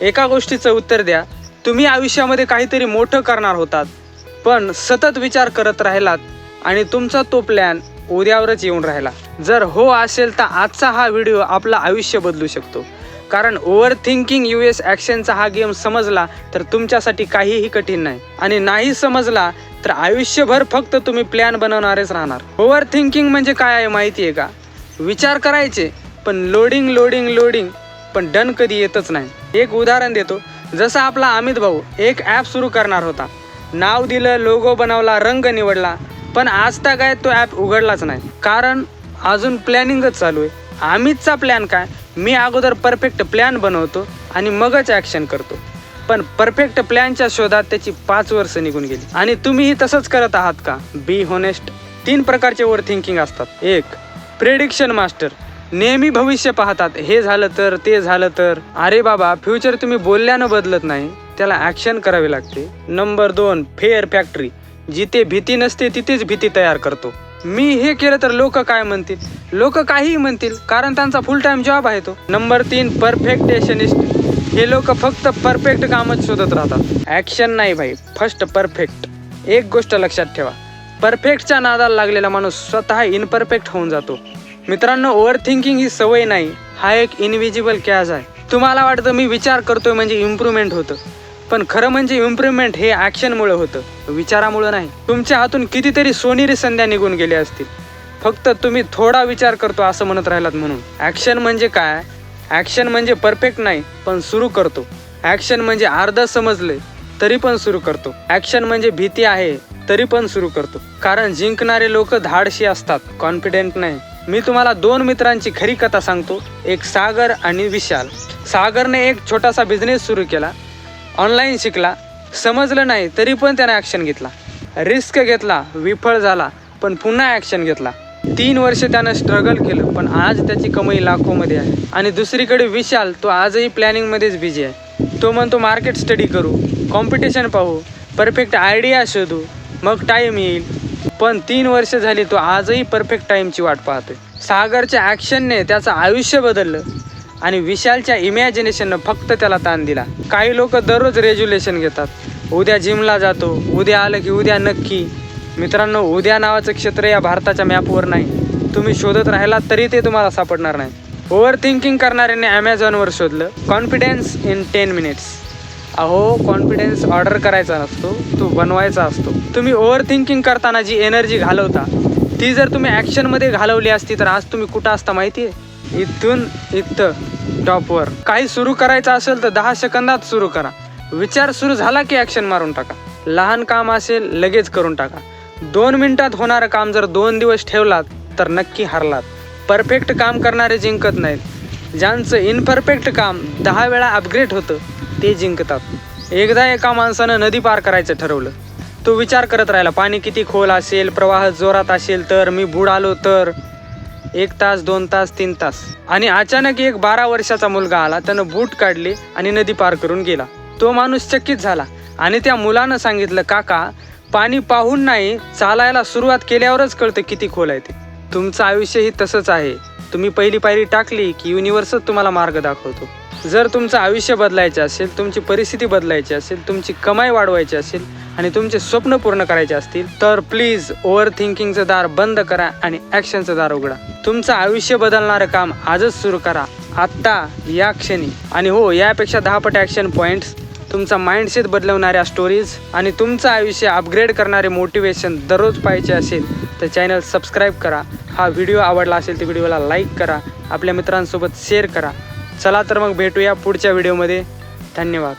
एका गोष्टीचं उत्तर द्या. तुम्ही आयुष्यामध्ये काहीतरी मोठं करणार होतात पण सतत विचार करत राहिलात आणि तुमचा तो प्लॅन उद्यावरच येऊन राहिला. जर हो असेल तर आजचा हा व्हिडिओ आपलं आयुष्य बदलू शकतो. कारण ओव्हर थिंकिंग यू एस ॲक्शनचा हा गेम समजला तर तुमच्यासाठी काहीही कठीण नाही. आणि नाही समजला तर आयुष्यभर फक्त तुम्ही प्लॅन बनवणारेच राहणार. ओव्हर थिंकिंग म्हणजे काय आहे माहिती आहे का? विचार करायचे पण लोडिंग लोडिंग लोडिंग पण डन कधी येतच नाही. एक उदाहरण देतो. जसा आपला अमित भाऊ एक ॲप सुरू करणार होता. नाव दिलं लोगो बनवला रंग निवडला पण आज तक काय तो ॲप उघडलाच नाही. कारण अजून प्लॅनिंगच चालू आहे. अमितचा प्लॅन काय? मी अगोदर परफेक्ट प्लॅन बनवतो आणि मगच ॲक्शन करतो. पण परफेक्ट प्लॅनच्या शोधात त्याची पाच वर्ष निघून गेली. आणि तुम्हीही तसंच करत आहात का? बी होनेस्ट तीन प्रकारचे ओव्हर थिंकिंग असतात. एक प्रेडिक्शन मास्टर नेहमी भविष्य पाहतात. हे झालं तर ते झालं तर. अरे बाबा फ्युचर तुम्ही बोलल्यानं बदलत नाही. त्याला ॲक्शन करावे लागते. नंबर दोन फेअर फॅक्टरी जिथे भीती नसते तिथेच भीती तयार करतो. मी हे केलं तर लोक काय म्हणतील? लोक काहीही म्हणतील कारण त्यांचा फुल टाइम जॉब आहे तो. नंबर तीन परफेक्टेशनिस्ट हे लोक फक्त परफेक्ट कामच शोधत राहतात. ॲक्शन नाही भाई फर्स्ट परफेक्ट एक गोष्ट लक्षात ठेवा. परफेक्टच्या नादाला लागलेला माणूस स्वतः इनपरफेक्ट होऊन जातो. मित्रांनो ओव्हर थिंकिंग ही सवय नाही हा एक इनविजिबल कॅज आहे. तुम्हाला वाटतं मी विचार करतोय म्हणजे इम्प्रूव्हमेंट होतं. पण खरं म्हणजे इम्प्रूव्हमेंट हे ॲक्शनमुळे होतं विचारामुळे नाही. तुमच्या हातून कितीतरी सोनेरी संध्या निघून गेल्या असतील. फक्त तुम्ही थोडा विचार करतो असं म्हणत राहिलात म्हणून. ॲक्शन म्हणजे काय? ॲक्शन म्हणजे परफेक्ट नाही पण सुरू करतो. ॲक्शन म्हणजे अर्ध समजले तरी पण सुरू करतो. ॲक्शन म्हणजे भीती आहे तरी पण सुरू करतो. कारण जिंकणारे लोक धाडशी असतात कॉन्फिडेंट नाही. मी तुम्हाला दोन मित्रांची खरी कथा सांगतो. एक सागर आणि विशाल. सागरने एक छोटासा बिझनेस सुरू केला. ऑनलाईन शिकला. समजलं नाही तरी पण त्याने ॲक्शन घेतला. रिस्क घेतला विफळ झाला पण पुन्हा ॲक्शन घेतला. तीन वर्ष त्यानं स्ट्रगल केलं पण आज त्याची कमाई लाखोमध्ये आहे. आणि दुसरीकडे विशाल तो आजही प्लॅनिंगमध्येच बिझी आहे. तो म्हणतो मार्केट स्टडी करू. कॉम्पिटिशन पाहू. परफेक्ट आयडिया शोधू. मग टाईम येईल. पण तीन वर्ष झाली तो आजही परफेक्ट टाईमची वाट पाहतोय. सागरच्या ॲक्शनने त्याचं आयुष्य बदललं आणि विशालच्या इमॅजिनेशननं फक्त त्याला ताण दिला. काही लोक दररोज रेज्युलेशन घेतात. उद्या जिमला जातो उद्या आलं की उद्या नक्की. मित्रांनो उद्या नावाचं क्षेत्र या भारताच्या मॅपवर नाही. तुम्ही शोधत राहिलात तरी ते तुम्हाला सापडणार नाही. ओव्हर थिंकिंग करणाऱ्याने ॲमेझॉनवर शोधलं. कॉन्फिडन्स इन टेन मिनिट्स अहो कॉन्फिडन्स ऑर्डर करायचा नसतो तो बनवायचा असतो. तुम्ही ओव्हर थिंकिंग करताना जी एनर्जी घालवता ती जर तुम्ही ॲक्शनमध्ये घालवली असती तर आज तुम्ही कुठं असता माहिती आहे इथून इथं टॉपवर काही सुरू करायचं असेल तर दहा सेकंदात सुरू करा. विचार सुरू झाला की ॲक्शन मारून टाका. लहान काम असेल लगेच करून टाका. दोन मिनिटात होणारं काम जर दोन दिवस ठेवलात तर नक्की हरलात. परफेक्ट काम करणारे जिंकत नाहीत. ज्यांचं इनपरफेक्ट काम दहा वेळा अपग्रेड होतं ते जिंकतात. एकदा एका माणसानं नदी पार करायचं ठरवलं. तो विचार करत राहिला पाणी किती खोल असेल प्रवाह जोरात असेल तर मी बुडालो तर? एक तास दोन तास तीन तास. आणि अचानक एक बारा वर्षाचा मुलगा आला त्यानं बूट काढले आणि नदी पार करून गेला. तो माणूस चकित झाला आणि त्या मुलानं सांगितलं काका पाणी पाहून नाही चालायला सुरुवात केल्यावरच कळतं किती खोल आहे ते. तुमचं आयुष्यही तसंच आहे. तुम्ही पहिली पायरी टाकली की युनिव्हर्सच तुम्हाला मार्ग दाखवतो. जर तुमचं आयुष्य बदलायचं असेल तुमची परिस्थिती बदलायची असेल तुमची कमाई वाढवायची असेल आणि तुमचे स्वप्न पूर्ण करायचे असतील तर प्लीज ओव्हर थिंकिंगचं दार बंद करा आणि ॲक्शनचं दार उघडा. तुमचं आयुष्य बदलणारं काम आजच सुरू करा. आत्ता या क्षणी. आणि हो यापेक्षा दहा पट ॲक्शन पॉईंट्स तुमचा माइंडसेट बदलवणाऱ्या स्टोरीज आणि तुमचं आयुष्य अपग्रेड करणारे मोटिवेशन दररोज पाहिजे असेल तर चॅनल सबस्क्राईब करा. हा व्हिडिओ आवडला असेल तर व्हिडिओला लाईक करा. आपल्या मित्रांसोबत शेअर करा. चला तर मग भेटूया पुढच्या व्हिडिओमध्ये धन्यवाद.